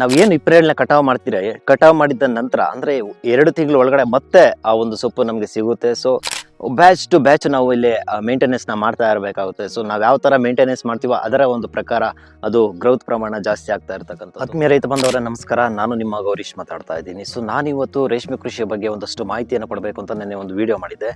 ನಾವ್ ಏನು ಇಪ್ರೇಲ್ನ ಕಟಾವ್ ಮಾಡ್ತೀರ ಕಟಾವ್ ಮಾಡಿದ ನಂತರ, ಅಂದ್ರೆ ಎರಡು ತಿಂಗಳ ಒಳಗಡೆ ಮತ್ತೆ ಆ ಒಂದು ಸೊಪ್ಪು ನಮಗೆ ಸಿಗುತ್ತೆ. ಸೊ ಬ್ಯಾಚ್ ಟು ಬ್ಯಾಚ್ ನಾವು ಇಲ್ಲಿ ಮೇಂಟೆನೆನ್ಸ್ನ ಮಾಡ್ತಾ ಇರಬೇಕಾಗುತ್ತೆ. ಸೊ ನಾವು ಯಾವ ತರ ಮೇಂಟೆನೆನ್ಸ್ ಮಾಡ್ತೀವೋ ಅದರ ಒಂದು ಪ್ರಕಾರ ಅದು ಗ್ರೌತ್ ಪ್ರಮಾಣ ಜಾಸ್ತಿ ಆಗ್ತಾ ಇರ್ತಕ್ಕಂಥ ಆತ್ಮೀಯ ರೈತ ಬಂದವರ ನಮಸ್ಕಾರ. ನಾನು ನಿಮ್ಮ ಗೌರೀಶ್ ಮಾತಾಡ್ತಾ ಇದ್ದೀನಿ. ಸೊ ನಾನಿವತ್ತು ರೇಷ್ಮೆ ಕೃಷಿಯ ಬಗ್ಗೆ ಒಂದಷ್ಟು ಮಾಹಿತಿಯನ್ನು ಕೊಡಬೇಕು ಅಂತ ನಾನು ಒಂದು ವಿಡಿಯೋ ಮಾಡಿದ್ದೆ.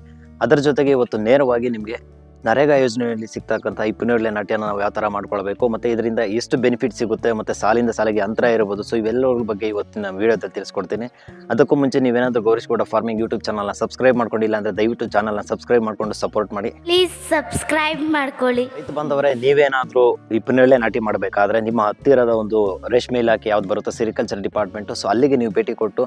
ಅದರ ಜೊತೆಗೆ ಇವತ್ತು ನೇರವಾಗಿ ನಿಮಗೆ ನರೇಗಾ ಯೋಜನೆಯಲ್ಲಿ ಸಿಗ್ತಕ್ಕಂಥ ಈ ಪುನರ್ಲೆ ನಾಟ್ಯನ ನಾವು ಯಾವ ಥರ ಮಾಡ್ಕೊಳ್ಬೇಕು ಮತ್ತು ಇದರಿಂದ ಎಷ್ಟು ಬೆನಿಫಿಟ್ ಸಿಗುತ್ತೆ ಮತ್ತು ಸಾಲಿಂದ ಸಾಲಿಗೆ ಅಂತರ ಇರ್ಬೋದು ಸೊ ಇವೆಲ್ಲರ ಬಗ್ಗೆ ಇವತ್ತಿನ ವಿಡಿಯೋದಲ್ಲಿ ತಿಳಿಸ್ಕೊಡ್ತೀನಿ. ಅದಕ್ಕೂ ಮುಂಚೆ ನೀವೇನಾದರೂ ಗೌರಿಸ್ಗೌಡ ಫಾರ್ಮಿಂಗ್ ಯೂಟ್ಯೂಬ್ ಚಾನಲ್ನ ಸಬ್ಸ್ಕ್ರೈಬ್ ಮಾಡ್ಕೊಂಡಿಲ್ಲ ಅಂದರೆ ದಯವಿಟ್ಟು ಚಾನಲ್ನ ಸಬ್ಸ್ಕ್ರೈಬ್ ಮಾಡ್ಕೊಂಡು ಸಪೋರ್ಟ್ ಮಾಡಿ. ಪ್ಲೀಸ್ ಸಬ್ಸ್ಕ್ರೈಬ್ ಮಾಡ್ಕೊಳ್ಳಿ. ರೈತ ಬಂದವರೇ ನೀವೇನಾದರೂ ಈ ಪುನರ್ಲೆ ನಾಟಿ ಮಾಡಬೇಕಾದ್ರೆ ನಿಮ್ಮ ಹತ್ತಿರದ ಒಂದು ರೇಷ್ಮೆ ಇಲಾಖೆ ಯಾವ್ದು ಬರುತ್ತೆ ಸಿರಿಕಲ್ಚರ್ ಡಿಪಾರ್ಟ್ಮೆಂಟು ಸೊ ಅಲ್ಲಿಗೆ ನೀವು ಭೇಟಿ ಕೊಟ್ಟು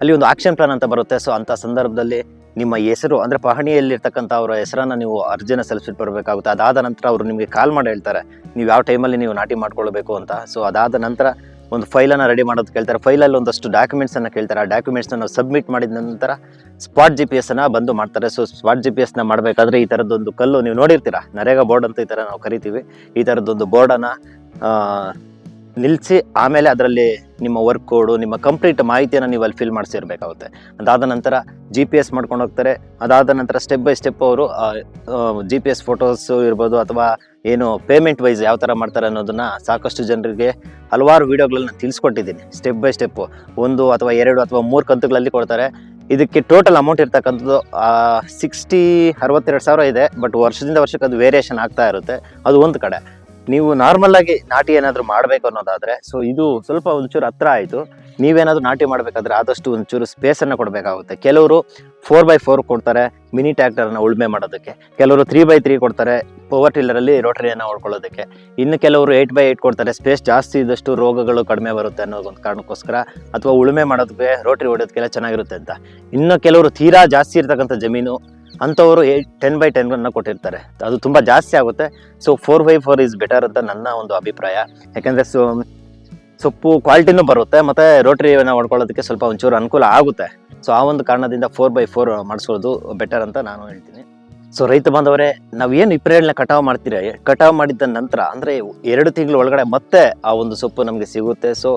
ಅಲ್ಲಿ ಒಂದು ಆಕ್ಷನ್ ಪ್ಲಾನ್ ಅಂತ ಬರುತ್ತೆ. ಸೊ ಅಂತ ಸಂದರ್ಭದಲ್ಲಿ ನಿಮ್ಮ ಹೆಸರು, ಅಂದರೆ ಪಹಣಿಯಲ್ಲಿರ್ತಕ್ಕಂಥ ಅವರ ಹೆಸರನ್ನು ನೀವು ಅರ್ಜಿನ ಸಲ್ಲಿಸಿಟ್ಟು ಬರಬೇಕಾಗುತ್ತೆ. ಅದಾದ ನಂತರ ಅವರು ನಿಮಗೆ ಕಾಲ್ ಮಾಡಿ ಹೇಳ್ತಾರೆ. ನೀವು ಯಾವ ಟೈಮಲ್ಲಿ ನೀವು ನಾಟಿ ಮಾಡ್ಕೊಳ್ಬೇಕು ಅಂತ. ಸೊ ಅದಾದ ನಂತರ ಒಂದು ಫೈಲನ್ನು ರೆಡಿ ಮಾಡೋದು ಕೇಳ್ತಾರೆ. ಫೈಲಲ್ಲಿ ಒಂದಷ್ಟು ಡಾಕ್ಯುಮೆಂಟ್ಸನ್ನು ಕೇಳ್ತಾರೆ. ಆ ಡಾಕ್ಯುಮೆಂಟ್ಸ್ನ ನಾವು ಸಬ್ಮಿಟ್ ಮಾಡಿದ ನಂತರ ಸ್ಪಾಟ್ ಜಿ ಪಿ ಎಸ್ನ ಬಂದು ಮಾಡ್ತಾರೆ. ಸೊ ಸ್ಪಾಟ್ ಜಿ ಪಿ ಎಸ್ನ ಮಾಡಬೇಕಾದ್ರೆ ಈ ಥರದ್ದೊಂದು ಕಲ್ಲು ನೀವು ನೋಡಿರ್ತೀರಾ? ನರೇಗಾ ಬೋರ್ಡ್ ಅಂತ ಈ ಥರ ನಾವು ಕರಿತೀವಿ. ಈ ಥರದ್ದೊಂದು ಬೋರ್ಡನ್ನು ನಿಲ್ಲಿಸಿ ಆಮೇಲೆ ಅದರಲ್ಲಿ ನಿಮ್ಮ ವರ್ಕ್ ಕೋಡು ನಿಮ್ಮ ಕಂಪ್ಲೀಟ್ ಮಾಹಿತಿಯನ್ನು ನೀವು ಅಲ್ಲಿ ಫಿಲ್ ಮಾಡಿಸಿರ್ಬೇಕಾಗುತ್ತೆ. ಅದಾದ ನಂತರ ಜಿ ಪಿ ಎಸ್ ಮಾಡ್ಕೊಂಡು ಹೋಗ್ತಾರೆ. ಅದಾದ ನಂತರ ಸ್ಟೆಪ್ ಬೈ ಸ್ಟೆಪ್ ಅವರು ಜಿ ಪಿ ಎಸ್ ಫೋಟೋಸು ಇರ್ಬೋದು ಅಥವಾ ಏನು ಪೇಮೆಂಟ್ ವೈಸ್ ಯಾವ ಥರ ಮಾಡ್ತಾರೆ ಅನ್ನೋದನ್ನು ಸಾಕಷ್ಟು ಜನರಿಗೆ ಹಲವಾರು ವೀಡಿಯೋಗಳನ್ನ ತಿಳಿಸ್ಕೊಟ್ಟಿದ್ದೀನಿ. ಸ್ಟೆಪ್ ಬೈ ಸ್ಟೆಪ್ಪು ಒಂದು ಅಥವಾ ಎರಡು ಅಥವಾ ಮೂರು ಕಂತುಗಳಲ್ಲಿ ಕೊಡ್ತಾರೆ. ಇದಕ್ಕೆ ಟೋಟಲ್ ಅಮೌಂಟ್ ಇರ್ತಕ್ಕಂಥದ್ದು ಸಿಕ್ಸ್ಟಿ ಅರವತ್ತೆರಡು ಸಾವಿರ ಇದೆ. ಬಟ್ ವರ್ಷದಿಂದ ವರ್ಷಕ್ಕೆ ಅದು ವೇರಿಯೇಷನ್ ಆಗ್ತಾ ಇರುತ್ತೆ. ಅದು ಒಂದು ಕಡೆ. ನೀವು ನಾರ್ಮಲ್ ಆಗಿ ನಾಟಿ ಏನಾದರೂ ಮಾಡಬೇಕು ಅನ್ನೋದಾದರೆ ಸೊ ಇದು ಸ್ವಲ್ಪ ಒಂಚೂರು ಹತ್ರ ಆಯಿತು. ನೀವೇನಾದರೂ ನಾಟಿ ಮಾಡಬೇಕಾದ್ರೆ ಆದಷ್ಟು ಒಂಚೂರು ಸ್ಪೇಸನ್ನು ಕೊಡಬೇಕಾಗುತ್ತೆ. ಕೆಲವರು ಫೋರ್ ಬೈ ಫೋರ್ ಕೊಡ್ತಾರೆ ಮಿನಿ ಟ್ಯಾಕ್ಟರನ್ನು ಉಳುಮೆ ಮಾಡೋದಕ್ಕೆ. ಕೆಲವರು ತ್ರೀ ಬೈ ತ್ರೀ ಕೊಡ್ತಾರೆ ಪವರ್ ಟಿಲ್ಲರಲ್ಲಿ ರೋಟರಿಯನ್ನು ಹೊಡ್ಕೊಳ್ಳೋದಕ್ಕೆ ಇನ್ನು ಕೆಲವರು ಏಯ್ಟ್ ಬೈ ಏಯ್ಟ್ ಕೊಡ್ತಾರೆ ಸ್ಪೇಸ್ ಜಾಸ್ತಿ ಇದ್ದಷ್ಟು ರೋಗಗಳು ಕಡಿಮೆ ಬರುತ್ತೆ ಅನ್ನೋ ಒಂದು ಕಾರಣಕ್ಕೋಸ್ಕರ, ಅಥವಾ ಉಳುಮೆ ಮಾಡೋದಕ್ಕೆ ರೋಟರಿ ಹೊಡೆಯೋದಕ್ಕೆಲ್ಲ ಚೆನ್ನಾಗಿರುತ್ತೆ ಅಂತ. ಇನ್ನು ಕೆಲವರು ತೀರಾ ಜಾಸ್ತಿ ಇರ್ತಕ್ಕಂಥ ಜಮೀನು ಅಂಥವರು ಟೆನ್ ಬೈ ಟೆನ್ ಅನ್ನ ಕೊಟ್ಟಿರ್ತಾರೆ. ಅದು ತುಂಬ ಜಾಸ್ತಿ ಆಗುತ್ತೆ. So four by four is better ಅಂತ ನನ್ನ ಒಂದು ಅಭಿಪ್ರಾಯ. ಯಾಕೆಂದರೆ ಸೊ ಸೊಪ್ಪು ಕ್ವಾಲಿಟಿನೂ ಬರುತ್ತೆ, ಮತ್ತು ರೋಟರಿಯನ್ನು ಹೊಡ್ಕೊಳ್ಳೋದಕ್ಕೆ ಸ್ವಲ್ಪ ಒಂಚೂರು ಅನುಕೂಲ ಆಗುತ್ತೆ. ಸೊ ಆ ಒಂದು ಕಾರಣದಿಂದ ಫೋರ್ ಬೈ ಫೋರ್ ಮಾಡಿಸೋದು ಬೆಟರ್ ಅಂತ ನಾನು ಹೇಳ್ತೀನಿ. ಸೊ ರೈತ ಬಾಂಧವರೇ, ನಾವು ಏನು ಇಪ್ರೇಳನ್ನ ಕಟಾವು ಮಾಡ್ತೀರಾ? ಕಟಾವು ಮಾಡಿದ ನಂತರ, ಅಂದರೆ ಎರಡು ತಿಂಗಳ ಒಳಗಡೆ ಮತ್ತೆ ಆ ಒಂದು ಸೊಪ್ಪು ನಮಗೆ ಸಿಗುತ್ತೆ. ಸೊ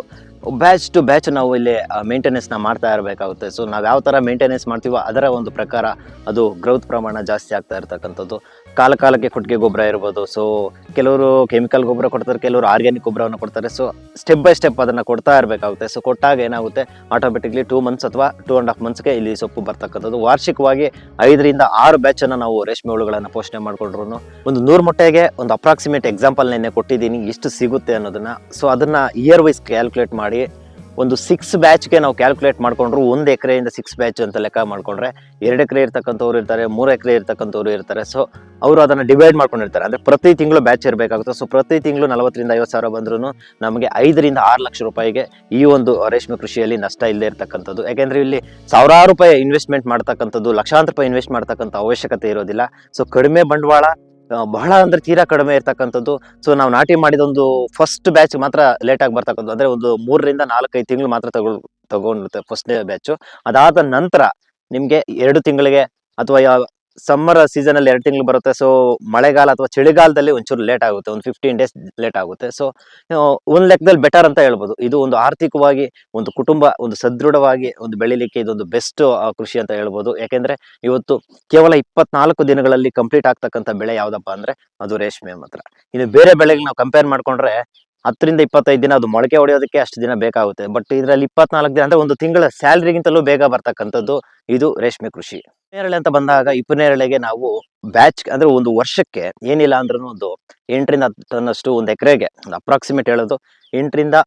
ಬ್ಯಾಚ್ ಟು ಬ್ಯಾಚ್ ನಾವು ಇಲ್ಲಿ ಮೇಂಟೆನೆನ್ಸ್ನ ಮಾಡ್ತಾ ಇರಬೇಕಾಗುತ್ತೆ. ಸೊ ನಾವು ಯಾವ ಥರ ಮೇಂಟೆನೆನ್ಸ್ ಮಾಡ್ತೀವೋ ಅದರ ಒಂದು ಪ್ರಕಾರ ಅದು ಗ್ರೌತ್ ಪ್ರಮಾಣ ಜಾಸ್ತಿ ಆಗ್ತಾ ಇರ್ತಕ್ಕಂಥದ್ದು. ಕಾಲ ಕಾಲಕ್ಕೆ ಕೊಟ್ಟಿಗೆ ಗೊಬ್ಬರ ಇರ್ಬೋದು. ಸೊ ಕೆಲವರು ಕೆಮಿಕಲ್ ಗೊಬ್ಬರ ಕೊಡ್ತಾರೆ, ಕೆಲವರು ಆರ್ಗ್ಯಾನಿಕ್ ಗೊಬ್ಬರವನ್ನು ಕೊಡ್ತಾರೆ. ಸೊ ಸ್ಟೆಪ್ ಬೈ ಸ್ಟೆಪ್ ಅದನ್ನು ಕೊಡ್ತಾ ಇರಬೇಕಾಗುತ್ತೆ. ಸೊ ಕೊಟ್ಟಾಗ ಏನಾಗುತ್ತೆ ಆಟೋಮೆಟಿಕ್ಲಿ ಟೂ ಮಂತ್ಸ್ ಅಥವಾ ಟೂ ಆ್ಯಂಡ್ ಹಾಫ್ ಮಂತ್ಸ್ಗೆ ಇಲ್ಲಿ ಸೊಪ್ಪು ಬರ್ತಕ್ಕಂಥದ್ದು. ವಾರ್ಷಿಕವಾಗಿ ಐದರಿಂದ ಆರು ಬ್ಯಾಚನ್ನು ನಾವು ರೇಷ್ಮೆ ಹುಳುಗಳನ್ನು ಪೋಷಣೆ ಮಾಡಿಕೊಂಡ್ರು ಒಂದು ನೂರು ಮೊಟ್ಟೆಗೆ ಒಂದು ಅಪ್ರಾಕ್ಸಿಮೇಟ್ ಎಕ್ಸಾಂಪಲ್ ನೆನ್ನೆ ಕೊಟ್ಟಿದ್ದೀನಿ ಎಷ್ಟು ಸಿಗುತ್ತೆ ಅನ್ನೋದನ್ನ. ಸೊ ಅದನ್ನ ಇಯರ್ ವೈಸ್ ಕ್ಯಾಲ್ಕುಲೇಟ್ ಮಾಡಿ ಒಂದು ಸಿಕ್ಸ್ ಬ್ಯಾಚ್ಗೆ ನಾವು ಕ್ಯಾಲ್ಕುಲೇಟ್ ಮಾಡ್ಕೊಂಡ್ರು ಒಂದು ಎಕರೆಯಿಂದ ಸಿಕ್ಸ್ ಬ್ಯಾಚ್ ಅಂತ ಲೆಕ್ಕ ಮಾಡ್ಕೊಂಡ್ರೆ ಎರಡು ಎಕರೆ ಇರ್ತಕ್ಕಂಥವ್ರು ಇರ್ತಾರೆ, ಮೂರು ಎಕರೆ ಇರ್ತಕ್ಕಂಥವ್ರು ಇರ್ತಾರೆ. ಸೊ ಅವರು ಅದನ್ನು ಡಿವೈಡ್ ಮಾಡ್ಕೊಂಡಿರ್ತಾರೆ. ಅಂದರೆ ಪ್ರತಿ ತಿಂಗಳು ಬ್ಯಾಚ್ ಇರಬೇಕಾಗುತ್ತೆ. ಸೊ ಪ್ರತಿ ತಿಂಗಳು ನಲವತ್ತರಿಂದ ಐವತ್ತು ಸಾವಿರ ಬಂದ್ರೂ ನಮಗೆ ಐದರಿಂದ ಆರು ಲಕ್ಷ ರೂಪಾಯಿಗೆ ಈ ಒಂದು ರೇಷ್ಮೆ ಕೃಷಿಯಲ್ಲಿ ನಷ್ಟ ಇಲ್ಲದೆ ಇರತಕ್ಕಂಥದ್ದು. ಯಾಕೆಂದರೆ ಇಲ್ಲಿ ಸಾವಿರಾರು ರೂಪಾಯಿ ಇನ್ವೆಸ್ಟ್ಮೆಂಟ್ ಮಾಡ್ತಕ್ಕಂಥದ್ದು, ಲಕ್ಷಾಂತರ ರೂಪಾಯಿ ಇನ್ವೆಸ್ಟ್ ಮಾಡ್ತಕ್ಕಂಥ ಅವಶ್ಯಕತೆ ಇರೋದಿಲ್ಲ. ಸೊ ಕಡಿಮೆ ಬಂಡವಾಳ ಬಹಳ ಅಂದ್ರೆ ತೀರಾ ಕಡಿಮೆ ಇರ್ತಕ್ಕಂಥದ್ದು. ಸೊ ನಾವು ನಾಟಿ ಮಾಡಿದ ಒಂದು ಫಸ್ಟ್ ಬ್ಯಾಚ್ ಮಾತ್ರ ಲೇಟ್ ಆಗಿ ಬರ್ತಕ್ಕಂಥದ್ದು. ಅಂದ್ರೆ ಒಂದು ಮೂರರಿಂದ ನಾಲ್ಕೈದು ತಿಂಗಳು ಮಾತ್ರ ತಗೊಳ್, ತಗೊಂಡಿರುತ್ತೆ ಫಸ್ಟ್ನೇ ಬ್ಯಾಚು ಅದಾದ ನಂತರ ನಿಮಗೆ ಎರಡು ತಿಂಗಳಿಗೆ ಅಥವಾ ಸಮ್ಮರ್ ಸೀಸನ್ ಅಲ್ಲಿ ಎರಡು ತಿಂಗಳು ಬರುತ್ತೆ. ಸೊ ಮಳೆಗಾಲ ಅಥವಾ ಚಳಿಗಾಲದಲ್ಲಿ ಒಂಚೂರು ಲೇಟ್ ಆಗುತ್ತೆ. ಒಂದು ಫಿಫ್ಟೀನ್ ಡೇಸ್ ಲೇಟ್ ಆಗುತ್ತೆ. ಸೊ ಒಂದು ಲೆಕ್ಕದಲ್ಲಿ ಬೆಟರ್ ಅಂತ ಹೇಳ್ಬೋದು. ಇದು ಒಂದು ಆರ್ಥಿಕವಾಗಿ, ಒಂದು ಕುಟುಂಬ, ಒಂದು ಸದೃಢವಾಗಿ ಒಂದು ಬೆಳಿಲಿಕ್ಕೆ ಇದೊಂದು ಬೆಸ್ಟ್ ಕೃಷಿ ಅಂತ ಹೇಳ್ಬೋದು. ಯಾಕೆಂದ್ರೆ ಇವತ್ತು ಕೇವಲ ಇಪ್ಪತ್ನಾಲ್ಕು ದಿನಗಳಲ್ಲಿ ಕಂಪ್ಲೀಟ್ ಆಗ್ತಕ್ಕಂಥ ಬೆಳೆ ಯಾವ್ದಪ್ಪ ಅಂದ್ರೆ ಅದು ರೇಷ್ಮೆ ಮಾತ್ರ. ಇನ್ನು ಬೇರೆ ಬೆಳೆಗೆ ನಾವು ಕಂಪೇರ್ ಮಾಡ್ಕೊಂಡ್ರೆ ಹತ್ತರಿಂದ ಇಪ್ಪತ್ತೈದು ದಿನ ಅದು ಮೊಳಕೆ ಹೊಡೆಯೋದಕ್ಕೆ ಅಷ್ಟು ದಿನ ಬೇಕಾಗುತ್ತೆ. ಬಟ್ ಇದರಲ್ಲಿ ಇಪ್ಪತ್ನಾಲ್ಕು ದಿನ ಅಂದ್ರೆ ಒಂದು ತಿಂಗಳ ಸ್ಯಾಲ್ರಿಗಿಂತಲೂ ಬೇಗ ಬರ್ತಕ್ಕಂಥದ್ದು ಇದು ರೇಷ್ಮೆ ಕೃಷಿ. ನೇರಳೆ ಅಂತ ಬಂದಾಗ ಇಪ್ಪು ನೇರಳೆಗೆ ನಾವು ಬ್ಯಾಚ್ ಅಂದ್ರೆ ಒಂದು ವರ್ಷಕ್ಕೆ ಏನಿಲ್ಲ ಅಂದ್ರೂ ಒಂದು ಎಂಟರಿಂದ ಹತ್ತು ಟನ್ನಷ್ಟು ಒಂದು ಎಕರೆಗೆ ಅಪ್ರಾಕ್ಸಿಮೇಟ್ ಹೇಳೋದು ಎಂಟರಿಂದ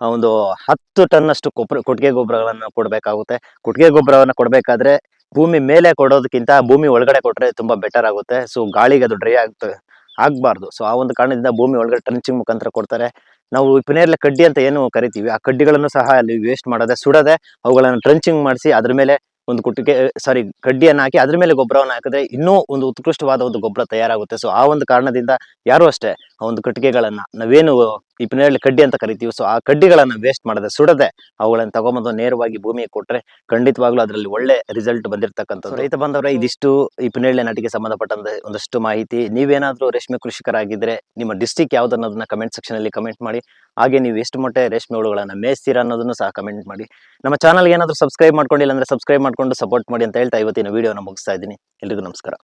ಒಂದು ಹತ್ತು ಟನ್ನಷ್ಟು ಕೊಬ್ಬರ ಕೊಟ್ಟಿಗೆ ಗೊಬ್ಬರಗಳನ್ನು ಕೊಡಬೇಕಾಗುತ್ತೆ. ಕೊಟ್ಟಿಗೆ ಗೊಬ್ಬರವನ್ನು ಕೊಡಬೇಕಾದ್ರೆ ಭೂಮಿ ಮೇಲೆ ಕೊಡೋದಕ್ಕಿಂತ ಭೂಮಿ ಒಳಗಡೆ ಕೊಟ್ಟರೆ ತುಂಬಾ ಬೆಟರ್ ಆಗುತ್ತೆ. ಸೊ ಗಾಳಿಗೆ ಅದು ಡ್ರೈ ಆಗ್ತದೆ. ಆಗ್ಬಾರ್ದು. ಸೊ ಆ ಒಂದು ಕಾರಣದಿಂದ ಭೂಮಿ ಒಳಗಡೆ ಟ್ರಂಚಿಂಗ್ ಮುಖಾಂತರ ಕೊಡ್ತಾರೆ. ನಾವು ಪಿನೇರ್ಲೆ ಕಡ್ಡಿ ಅಂತ ಏನು ಕರಿತೀವಿ, ಆ ಕಡ್ಡಿಗಳನ್ನು ಸಹ ಅಲ್ಲಿ ವೇಸ್ಟ್ ಮಾಡದೆ, ಸುಡದೆ ಅವುಗಳನ್ನು ಟ್ರಂಚಿಂಗ್ ಮಾಡಿಸಿ ಅದ್ರ ಮೇಲೆ ಒಂದು ಕುಟ್ಟಿಗೆ ಸಾರಿ ಕಡ್ಡಿಯನ್ನು ಹಾಕಿ ಅದ್ರ ಮೇಲೆ ಗೊಬ್ಬರವನ್ನು ಹಾಕಿದ್ರೆ ಇನ್ನೂ ಒಂದು ಉತ್ಕೃಷ್ಟವಾದ ಒಂದು ಗೊಬ್ಬರ ತಯಾರಾಗುತ್ತೆ. ಸೊ ಆ ಒಂದು ಕಾರಣದಿಂದ ಯಾರು ಅಷ್ಟೇ ಆ ಒಂದು ಕಟ್ಟಿಗೆಗಳನ್ನ ನಾವೇನು ಈ ಪಿನೇರಳೆ ಕಡ್ಡಿ ಅಂತ ಕರಿತೀವಿ. ಸೊ ಆ ಕಡ್ಡಿಗಳನ್ನ ವೇಸ್ಟ್ ಮಾಡದೆ ಸುಡದೆ ಅವುಗಳನ್ನ ತಗೊಂಬಂದು ನೇರವಾಗಿ ಭೂಮಿಗೆ ಕೊಟ್ರೆ ಖಂಡಿತವಾಗ್ಲೂ ಅದರಲ್ಲಿ ಒಳ್ಳೆ ರಿಸಲ್ಟ್ ಬಂದಿರತಕ್ಕಂಥದ್ದು. ರೈತ ಬಂದವರ, ಇದಿಷ್ಟು ಈ ಪಿನೇರಳೆ ನಾಟಿಗೆ ಸಂಬಂಧಪಟ್ಟಂತೆ ಒಂದಷ್ಟು ಮಾಹಿತಿ. ನೀವೇನಾದ್ರೂ ರೇಷ್ಮೆ ಕೃಷಿಕರಾಗಿದ್ರೆ ನಿಮ್ಮ ಡಿಸ್ಟಿಕ್ ಯಾವ್ದು ಅನ್ನೋದನ್ನ ಕಮೆಂಟ್ ಸೆಕ್ಷನ್ ಅಲ್ಲಿ ಕಮೆಂಟ್ ಮಾಡಿ. ಹಾಗೆ ನೀವು ಎಷ್ಟು ಮೊಟ್ಟೆ ರೇಷ್ಮೆ ಹುಳುಗಳನ್ನ ಮೇಯಿಸ್ತೀರಾ ಅನ್ನೋದನ್ನು ಸಹ ಕಮೆಂಟ್ ಮಾಡಿ. ನಮ್ಮ ಚಾನಲ್ಗೆ ಏನಾದರೂ ಸಬ್ಸ್ಕ್ರೈಬ್ ಮಾಡ್ಕೊಂಡಿಲ್ಲ ಅಂದ್ರೆ ಸಬ್ಸ್ಕ್ರೈಬ್ ಮಾಡ್ಕೊಂಡು ಸಪೋರ್ಟ್ ಮಾಡಿ ಅಂತ ಹೇಳ್ತಾ ಇವತ್ತಿನ ವಿಡಿಯೋನ ಮುಗಿಸ್ತಾ ಇದ್ದೀನಿ. ಎಲ್ರಿಗೂ ನಮಸ್ಕಾರ.